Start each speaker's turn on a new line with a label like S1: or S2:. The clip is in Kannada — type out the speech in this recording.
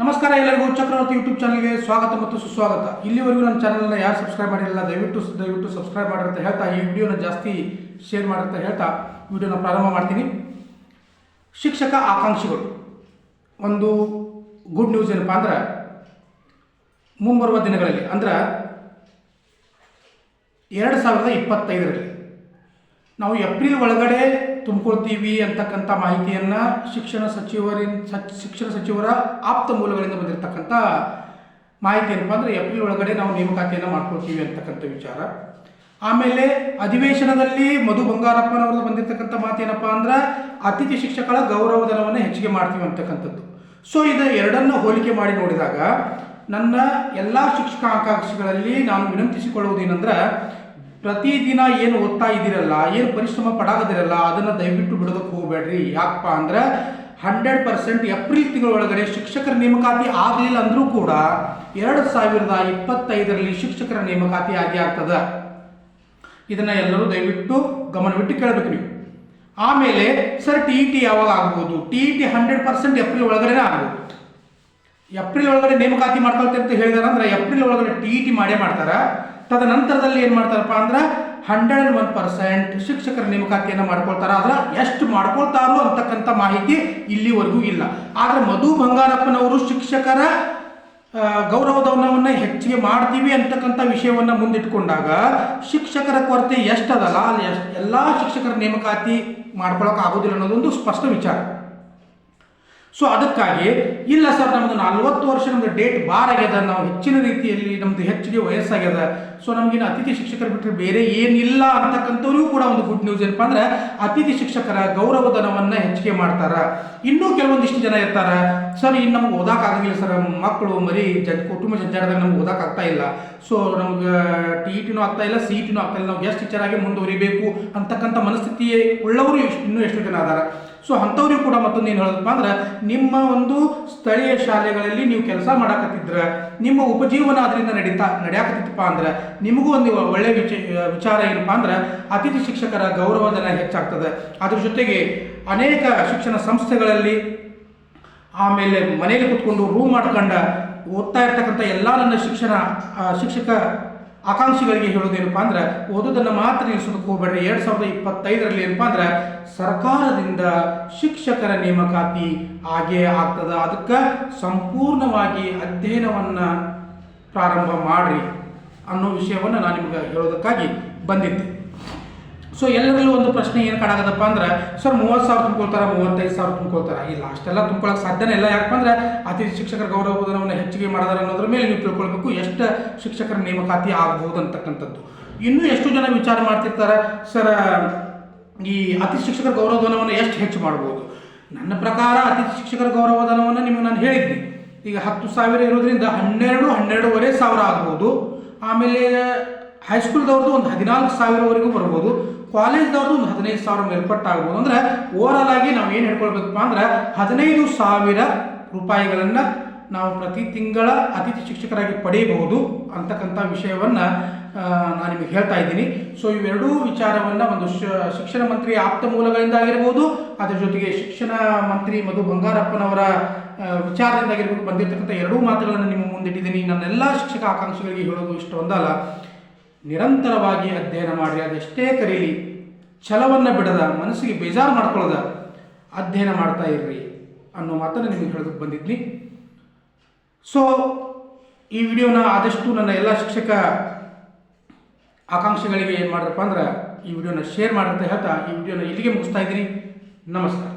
S1: ನಮಸ್ಕಾರ ಎಲ್ಲರಿಗೂ, ಚಕ್ರವರ್ತಿ ಯೂಟ್ಯೂಬ್ ಚಾನಲ್ಗೆ ಸ್ವಾಗತ ಮತ್ತು ಸುಸ್ವಾಗತ. ಇಲ್ಲಿವರೆಗೂ ನನ್ನ ಚಾನಲ್ನ ಯಾರು ಸಬ್ಸ್ಕ್ರೈಬ್ ಮಾಡಿರಲಿಲ್ಲ ದಯವಿಟ್ಟು ದಯವಿಟ್ಟು ಸಬ್ಸ್ಕ್ರೈಬ್ ಮಾಡಿರಂತ ಹೇಳ್ತಾ ಈ ವಿಡಿಯೋನ ಜಾಸ್ತಿ ಶೇರ್ ಮಾಡಿರಂತ ಹೇಳ್ತಾ ವಿಡಿಯೋನ ಪ್ರಾರಂಭ ಮಾಡ್ತೀನಿ. ಶಿಕ್ಷಕ ಆಕಾಂಕ್ಷಿಗಳು, ಒಂದು ಗುಡ್ ನ್ಯೂಸ್ ಏನಪ್ಪ ಅಂದ್ರೆ, ಮುಂಬರುವ ದಿನಗಳಲ್ಲಿ, ಅಂದ್ರೆ ಎರಡು ಸಾವಿರದ ಇಪ್ಪತ್ತೈದರಲ್ಲಿ ನಾವು ಏಪ್ರಿಲ್ ಒಳಗಡೆ ತುಂಬ್ಕೊಳ್ತೀವಿ ಅಂತಕ್ಕಂಥ ಮಾಹಿತಿಯನ್ನು ಶಿಕ್ಷಣ ಸಚಿವರಿನ್ ಸಚ್ ಶಿಕ್ಷಣ ಸಚಿವರ ಆಪ್ತ ಮೂಲಗಳಿಂದ ಬಂದಿರತಕ್ಕಂಥ ಮಾಹಿತಿ ಏನಪ್ಪ ಅಂದರೆ ಏಪ್ರಿಲ್ ಒಳಗಡೆ ನಾವು ನೇಮಕಾತಿಯನ್ನು ಮಾಡ್ಕೊಳ್ತೀವಿ ಅಂತಕ್ಕಂಥ ವಿಚಾರ. ಆಮೇಲೆ ಅಧಿವೇಶನದಲ್ಲಿ ಮಧು ಬಂಗಾರಪ್ಪನವ್ರದ್ದು ಬಂದಿರತಕ್ಕಂಥ ಮಾತು ಏನಪ್ಪ ಅಂದ್ರೆ ಅತಿಥಿ ಶಿಕ್ಷಕರ ಗೌರವಧನವನ್ನು ಹೆಚ್ಚಿಗೆ ಮಾಡ್ತೀವಿ ಅಂತಕ್ಕಂಥದ್ದು. ಸೊ, ಇದು ಎರಡನ್ನು ಹೋಲಿಕೆ ಮಾಡಿ ನೋಡಿದಾಗ ನನ್ನ ಎಲ್ಲ ಶಿಕ್ಷಕ ಆಕಾಂಕ್ಷಿಗಳಲ್ಲಿ ನಾನು ವಿನಂತಿಸಿಕೊಳ್ಳುವುದೇನೆಂದ್ರೆ ಪ್ರತಿದಿನ ಏನು ಓದ್ತಾ ಇದ್ದೀರಲ್ಲ, ಏನು ಪರಿಶ್ರಮ ಪಡಾಗದಿರಲ್ಲ, ಅದನ್ನು ದಯವಿಟ್ಟು ಬಿಡೋದಕ್ಕೆ ಹೋಗಬೇಡ್ರಿ. ಯಾಕಪ್ಪ ಅಂದ್ರೆ ಹಂಡ್ರೆಡ್ ಪರ್ಸೆಂಟ್ ಏಪ್ರಿಲ್ ತಿಂಗಳೊಳಗಡೆ ಶಿಕ್ಷಕರ ನೇಮಕಾತಿ ಆಗಲಿಲ್ಲ ಅಂದರೂ ಕೂಡ ಎರಡು ಸಾವಿರದ ಇಪ್ಪತ್ತೈದರಲ್ಲಿ ಶಿಕ್ಷಕರ ನೇಮಕಾತಿ ಆಗಿ ಆಗ್ತದ. ಇದನ್ನ ಎಲ್ಲರೂ ದಯವಿಟ್ಟು ಗಮನವಿಟ್ಟು ಕೇಳಬೇಕು ನೀವು. ಆಮೇಲೆ ಸರ್, ಟಿ ಇ ಟಿ ಯಾವಾಗ ಆಗ್ಬೋದು? T E T hundred percent April ಒಳಗಡೆ ಆಗ್ಬೋದು. ಏಪ್ರಿಲ್ ಒಳಗಡೆ ನೇಮಕಾತಿ ಮಾಡ್ಕೊಳ್ತೀವಿ ಅಂತ ಹೇಳಿದಾರೆ ಅಂದ್ರೆ ಏಪ್ರಿಲ್ ಒಳಗಡೆ ಟಿ ಇ ಟಿ ಮಾಡೇ ಮಾಡ್ತಾರ. ತದನಂತರದಲ್ಲಿ ಏನು ಮಾಡ್ತಾರಪ್ಪ ಅಂದ್ರೆ ಹಂಡ್ರೆಡ್ ಒನ್ ಪರ್ಸೆಂಟ್ ಶಿಕ್ಷಕರ ನೇಮಕಾತಿಯನ್ನು ಮಾಡ್ಕೊಳ್ತಾರ. ಆದ್ರೆ ಎಷ್ಟು ಮಾಡ್ಕೊಳ್ತಾರೋ ಅಂತಕ್ಕಂಥ ಮಾಹಿತಿ ಇಲ್ಲಿವರೆಗೂ ಇಲ್ಲ. ಆದ್ರೆ ಮಧು ಬಂಗಾರಪ್ಪನವರು ಶಿಕ್ಷಕರ ಗೌರವಧನವನ್ನು ಹೆಚ್ಚಿಗೆ ಮಾಡ್ತೀವಿ ಅಂತಕ್ಕಂಥ ವಿಷಯವನ್ನು ಮುಂದಿಟ್ಕೊಂಡಾಗ ಶಿಕ್ಷಕರ ಕೊರತೆ ಎಷ್ಟದಲ್ಲ, ಅಲ್ಲಿ ಎಷ್ಟು ಎಲ್ಲ ಶಿಕ್ಷಕರ ನೇಮಕಾತಿ ಮಾಡ್ಕೊಳಕ್ಕೆ ಆಗೋದಿಲ್ಲ ಅನ್ನೋದೊಂದು ಸ್ಪಷ್ಟ ವಿಚಾರ. ಸೊ ಅದಕ್ಕಾಗಿ, ಇಲ್ಲ ಸರ್, ನಮ್ದು ನಲ್ವತ್ತು ವರ್ಷ ನಮ್ದು ಡೇಟ್ ಬಾರ್ ಆಗ್ಯದ, ನಾವು ಹೆಚ್ಚಿನ ರೀತಿಯಲ್ಲಿ ನಮ್ದು ಹೆಚ್ಚಿಗೆ ವಯಸ್ಸಾಗ್ಯದ. ಸೊ ನಮಗಿನ್ನು ಅತಿಥಿ ಶಿಕ್ಷಕರು ಬಿಟ್ಟರೆ ಬೇರೆ ಏನಿಲ್ಲ ಅಂತಕ್ಕಂಥವ್ರಿಗೂ ಕೂಡ ಒಂದು ಗುಡ್ ನ್ಯೂಸ್ ಏನಪ್ಪ ಅಂದ್ರೆ, ಅತಿಥಿ ಶಿಕ್ಷಕರ ಗೌರವಧನವನ್ನು ಹೆಚ್ಚಿಗೆ ಮಾಡ್ತಾರ. ಇನ್ನೂ ಕೆಲವೊಂದಿಷ್ಟು ಜನ ಇರ್ತಾರ. ಸರ್, ಇನ್ನು ನಮ್ಗೆ ಓದಾಕಾಗಂಗಿಲ್ಲ ಸರ್. ಮಕ್ಕಳು ಮರಿ ಜ ಕುಟುಂಬ ಜಂಜಾಟದಾಗ ನಮ್ಗೆ ಓದಾಕ ಆಗ್ತಾ ಇಲ್ಲ. ಸೊ ನಮ್ಗೆ ಟಿ ಇ ಟಿನೂ ಆಗ್ತಾ ಇಲ್ಲ ಸಿ ಇ ಟಿನೂ ಆಗ್ತಾ ಇಲ್ಲ. ನಾವು ಗೆಸ್ಟ್ ಟೀಚರ್ ಆಗಿ ಮುಂದುವರಿಬೇಕು ಅಂತಕ್ಕಂಥ ಮನಸ್ಥಿತಿಯೇ ಉಳ್ಳವರು ಇನ್ನೂ ಎಷ್ಟು ಜನ ಅದಾರ. ಸೊ ಅಂಥವ್ರಿಗೂ ಕೂಡ ಮತ್ತೊಂದು ಏನು ಹೇಳೋದಪ್ಪ ಅಂದ್ರೆ, ನಿಮ್ಮ ಒಂದು ಸ್ಥಳೀಯ ಶಾಲೆಗಳಲ್ಲಿ ನೀವು ಕೆಲಸ ಮಾಡಕತ್ತಿದ್ರೆ, ನಿಮ್ಮ ಉಪಜೀವನ ಅದರಿಂದ ನಡೀತಾ, ನಡೆಯಾಕತ್ತಿತ್ತಪ್ಪ ಅಂದ್ರೆ, ನಿಮಗೂ ಒಂದು ಒಳ್ಳೆ ವಿಚ, ವಿಚಾರ ಏನಪ್ಪ ಅಂದ್ರೆ, ಅತಿಥಿ ಶಿಕ್ಷಕರ ಗೌರವಧನ ಹೆಚ್ಚಾಗ್ತದೆ. ಅದ್ರ ಜೊತೆಗೆ ಅನೇಕ ಶಿಕ್ಷಣ ಸಂಸ್ಥೆಗಳಲ್ಲಿ ಆಮೇಲೆ ಮನೆಯಲ್ಲಿ ಕುತ್ಕೊಂಡು ರೂಮ್ ಮಾಡ್ಕೊಂಡ ಓದ್ತಾ ಇರ್ತಕ್ಕಂಥ ಎಲ್ಲ ನನ್ನ ಶಿಕ್ಷಣ ಶಿಕ್ಷಕ ಆಕಾಂಕ್ಷಿಗಳಿಗೆ ಹೇಳೋದೇನಪ್ಪ ಅಂದ್ರೆ, ಓದೋದನ್ನು ಮಾತ್ರ ನಿಲ್ಲಿಸೋದಕ್ಕೆ ಹೋಗಬೇಡ್ರಿ. ಎರಡು ಸಾವಿರದ ಇಪ್ಪತ್ತೈದರಲ್ಲಿ ಏನಪ್ಪ ಅಂದ್ರೆ, ಸರ್ಕಾರದಿಂದ ಶಿಕ್ಷಕರ ನೇಮಕಾತಿ ಹಾಗೆ ಆಗ್ತದ. ಅದಕ್ಕೆ ಸಂಪೂರ್ಣವಾಗಿ ಅಧ್ಯಯನವನ್ನು ಪ್ರಾರಂಭ ಮಾಡ್ರಿ ಅನ್ನೋ ವಿಷಯವನ್ನು ನಾನು ನಿಮ್ಗೆ ಹೇಳೋದಕ್ಕಾಗಿ ಬಂದಿದ್ದೆ. ಸೊ ಎಲ್ಲರಲ್ಲೂ ಒಂದು ಪ್ರಶ್ನೆ ಏನು ಕಾಣಾಗದಪ್ಪ ಅಂದ್ರೆ, ಸರ್, ಮೂವತ್ತು ಸಾವಿರ ತುಂಬ್ಕೊಳ್ತಾರ? ಮೂವತ್ತೈದು ಸಾವಿರ ತುಂಬ್ಕೊಳ್ತಾರ? ಇಲ್ಲ, ಅಷ್ಟೆಲ್ಲ ತುಂಬ್ಕೊಳ್ಳೋಕೆ ಸಾಧ್ಯನೇ ಇಲ್ಲ. ಯಾಕಂದ್ರೆ ಅತಿಥಿ ಶಿಕ್ಷಕರ ಗೌರವಧನವನ್ನು ಹೆಚ್ಚಿಗೆ ಮಾಡಿದಾರೆ ಅನ್ನೋದ್ರ ಮೇಲೆ ನೀವು ತಿಳ್ಕೊಳ್ಬೇಕು ಎಷ್ಟು ಶಿಕ್ಷಕರ ನೇಮಕಾತಿ ಆಗ್ಬೋದು ಅಂತಕ್ಕಂಥದ್ದು. ಇನ್ನೂ ಎಷ್ಟು ಜನ ವಿಚಾರ ಮಾಡ್ತಿರ್ತಾರೆ, ಸರ್, ಈ ಅತಿಥಿ ಶಿಕ್ಷಕರ ಗೌರವಧನವನ್ನು ಎಷ್ಟು ಹೆಚ್ಚು ಮಾಡ್ಬೋದು? ನನ್ನ ಪ್ರಕಾರ ಅತಿಥಿ ಶಿಕ್ಷಕರ ಗೌರವಧನವನ್ನು ನಿಮಗೆ ನಾನು ಹೇಳಿದ್ದೆ ಈಗ ಹತ್ತು ಸಾವಿರ ಇರೋದ್ರಿಂದ ಹನ್ನೆರಡು, ಹನ್ನೆರಡೂವರೆ ಸಾವಿರ ಆಗ್ಬೋದು. ಆಮೇಲೆ ಹೈಸ್ಕೂಲ್ದವ್ರದ್ದು ಒಂದು ಹದಿನಾಲ್ಕು ಸಾವಿರವರೆಗೂ ಬರ್ಬೋದು. ಕಾಲೇಜ್ದವ್ರದ್ದು ಒಂದು ಹದಿನೈದು ಸಾವಿರ ಮೇಲ್ಪಟ್ಟಾಗ್ಬೋದು. ಅಂದರೆ ಓವರಾಲ್ ಆಗಿ ನಾವು ಏನು ಹೇಳ್ಕೊಳ್ಬೇಕಪ್ಪ ಅಂದ್ರೆ ಹದಿನೈದು ಸಾವಿರ ರೂಪಾಯಿಗಳನ್ನು ನಾವು ಪ್ರತಿ ತಿಂಗಳ ಅತಿಥಿ ಶಿಕ್ಷಕರಾಗಿ ಪಡೆಯಬಹುದು ಅಂತಕ್ಕಂಥ ವಿಷಯವನ್ನು ನಾನು ನಿಮಗೆ ಹೇಳ್ತಾ ಇದ್ದೀನಿ. ಸೊ ಇವೆರಡೂ ವಿಚಾರವನ್ನು ಒಂದು ಶಿಕ್ಷಣ ಮಂತ್ರಿ ಆಪ್ತ ಮೂಲಗಳಿಂದ ಆಗಿರ್ಬೋದು, ಅದರ ಜೊತೆಗೆ ಶಿಕ್ಷಣ ಮಂತ್ರಿ ಮಧು ಬಂಗಾರಪ್ಪನವರ ವಿಚಾರದಿಂದ ಆಗಿರ್ಬೋದು ಬಂದಿರತಕ್ಕಂಥ ಎರಡೂ ಮಾತುಗಳನ್ನು ನಿಮ್ಮ ಮುಂದಿಟ್ಟಿದ್ದೀನಿ. ನನ್ನೆಲ್ಲ ಶಿಕ್ಷಕ ಆಕಾಂಕ್ಷಿಗಳಿಗೆ ಹೇಳೋದು ಇಷ್ಟು ಒಂದಲ್ಲ ನಿರಂತರವಾಗಿ ಅಧ್ಯಯನ ಮಾಡಿ, ಅದೆಷ್ಟೇ ಕರೀಲಿ, ಛಲವನ್ನು ಬಿಡದ, ಮನಸ್ಸಿಗೆ ಬೇಜಾರು ಮಾಡ್ಕೊಳ್ಳೋದ ಅಧ್ಯಯನ ಮಾಡ್ತಾ ಇರ್ರಿ ಅನ್ನೋ ಮಾತನ್ನು ನಿಮಗೆ ಹೇಳೋದಕ್ಕೆ ಬಂದಿದ್ನಿ. ಸೊ ಈ ವಿಡಿಯೋನ ಆದಷ್ಟು ನನ್ನ ಎಲ್ಲ ಶಿಕ್ಷಕ ಆಕಾಂಕ್ಷೆಗಳಿಗೆ ಏನು ಮಾಡ್ರಪ್ಪ ಅಂದ್ರೆ ಈ ವಿಡಿಯೋನ ಶೇರ್ ಮಾಡಿರ್ತಾ ಹೇಳ್ತಾ ಈ ವಿಡಿಯೋನ ಇಲ್ಲಿಗೆ ಮುಗಿಸ್ತಾ ಇದ್ದೀನಿ. ನಮಸ್ಕಾರ.